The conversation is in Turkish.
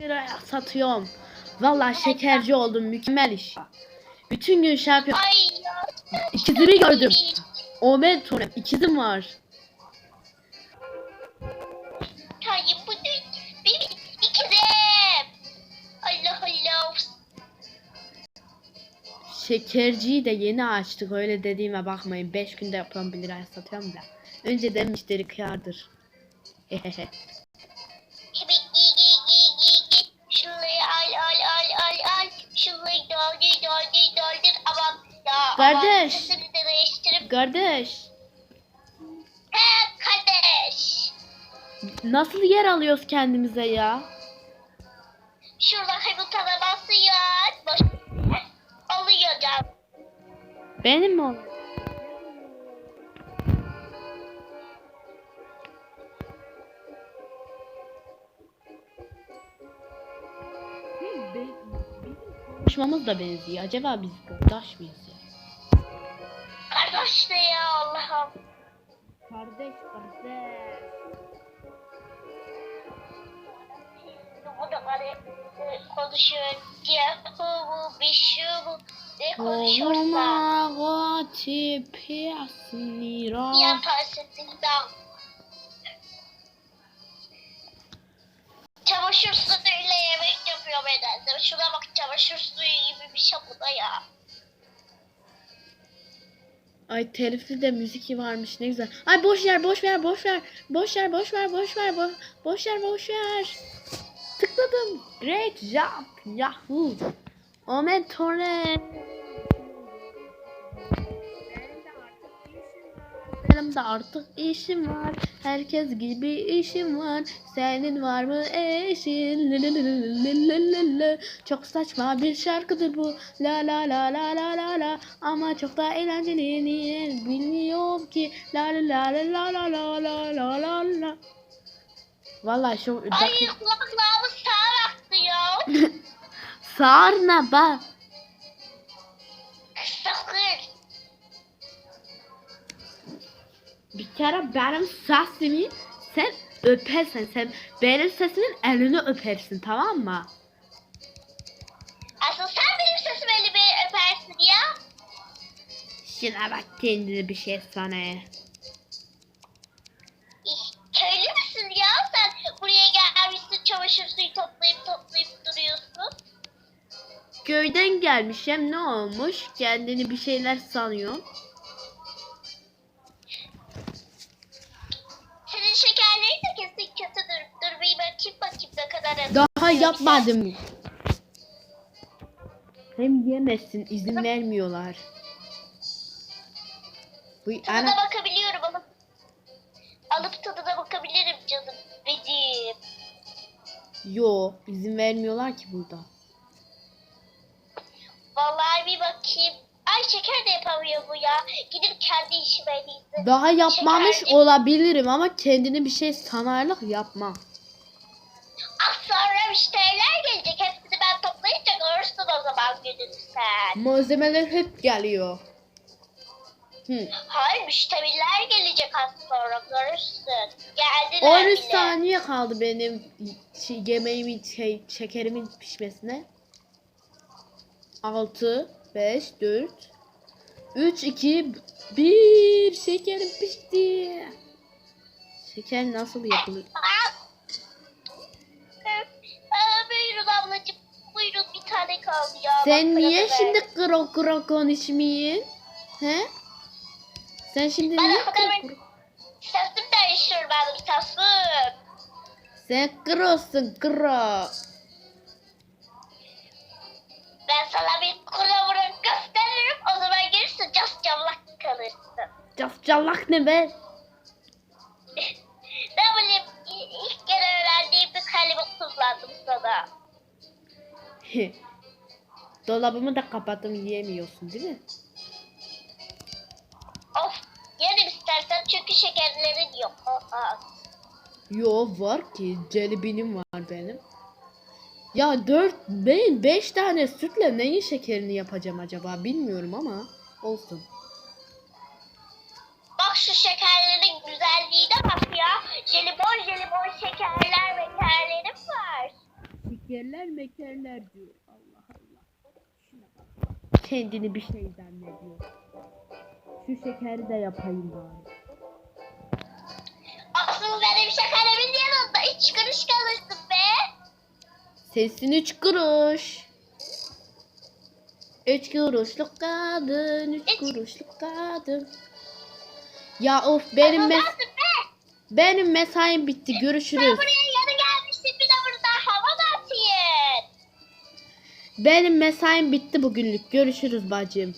liraya satıyorum. Vallahi şekerci oldum mükemmel iş. Bütün gün şey yapıyorum. İkizimi gördüm. Omen sonra ikizim var. Hayır bu değil. Benim ikizim. Allah Allah. Şekerciyi de yeni açtık öyle dediğime bakmayın. 5 günde yapıyorum 1 liraya satıyorum da. Önceden müşteri kıyardır. Hehehe. Kardeş. Aman, sesini de değiştirip. Kardeş He kardeş. nasıl yer alıyoruz kendimize ya? Şurada butona basıyor. Boş. Alıyor canım. Benim mi o? Konuşmamız da benziyor. Acaba biz kardeş miyiz ne ya Allah'ım. Kardeş kardeş. Bu da bana e, konuşuyor diye bu bir şu bu ne konuşuyorsa Olma gati piyasnira. yaparsın dilden. Çamaşır suyuyla yemek yapıyor nedense. Şuna bak çamaşır suyu gibi bir şey bu da ya. Ay telifli de müzik varmış ne güzel. Ay boş ver boş ver boş ver. Boş ver boş ver boş ver bo boş ver boş ver. Tıkladım. Great job. Yahoo. Omen torrent. Benim de artık işim var. Herkes gibi işim var. Senin var mı eşin? Çok saçma bir şarkıdır bu. La la la la la la la. Ama çok da eğlenceli. Niye bilmiyorum ki. La la la la la la la la la la. Vallahi şu Ay kulaklarımız sağa baktı ya. Sarna bak. Bir kere benim sesimi sen öpersen sen benim sesimin elini öpersin tamam mı? Asıl sen benim sesimi elime öpersin ya. Şuna bak kendine bir şey sana. Köylü müsün ya sen? Buraya gelmişsin çamaşır suyu toplayıp toplayıp duruyorsun. Köyden gelmişim ne olmuş? Kendini bir şeyler sanıyor. Kötüdür. Dur bir bakayım bakayım ne kadar Daha yapmadım. Hem yemezsin izin vermiyorlar. Bu Tadına ana bakabiliyorum alıp alıp tadına bakabilirim canım benim. yo izin vermiyorlar ki burada. Vallahi bir bakayım. Şeker de yapamıyor bu ya. Gidip kendi işime en iyisi. Daha yapmamış Şeker- olabilirim ama kendini bir şey sanarlık yapmam. Az sonra müşteriler gelecek. Hepsini ben toplayınca görürsün o zaman gününü sen. Malzemeler hep geliyor. Hı. Hayır müşteriler gelecek az sonra görürsün. Geldiler 13 bile. saniye kaldı benim şey, yemeğimin şey, şekerimin pişmesine. 6 5 4 3 2 1 şekerim pişti. Şeker nasıl yapılır? Aa! Aa, buyurun ablacığım. Buyurun bir tane kaldı ya. Sen niye şimdi kro kro konuşmayın? He? Sen şimdi Ben niye kro kro? Sesim değişir benim sesim. Sen krosun kro. Ben sana bir kura vura gösteririm. O zaman gelirsin cas camlak kalırsın. Cafcalak ne be? ne bileyim ilk kere öğrendiğim bir kelime kullandım sana. Dolabımı da kapattım yiyemiyorsun değil mi? Of yerim istersen çünkü şekerlerin yok. Yo var ki celebinim var benim. Ya 4 ben 5 tane sütle neyin şekerini yapacağım acaba bilmiyorum ama olsun. Bak şu şekerlerin güzelliğine bak ya. Jelibon jelibon şekerler mekerlerim var. şekerler mekerler diyor. Allah Allah. Şuna bak. Kendini bir şey zannediyor. Şu şekeri de yapayım bari. Aslında benim şekeremin yanında üç kuruş kalırsın be. Sesin üç kuruş. Üç kuruşluk kadın, üç Üç. kuruşluk kadın. Ya of benim mes be? benim mesaim bitti. Sen Görüşürüz. buraya yanı gelmişsin bir de burada hava da atayım. Benim mesaim bitti bugünlük. Görüşürüz bacım.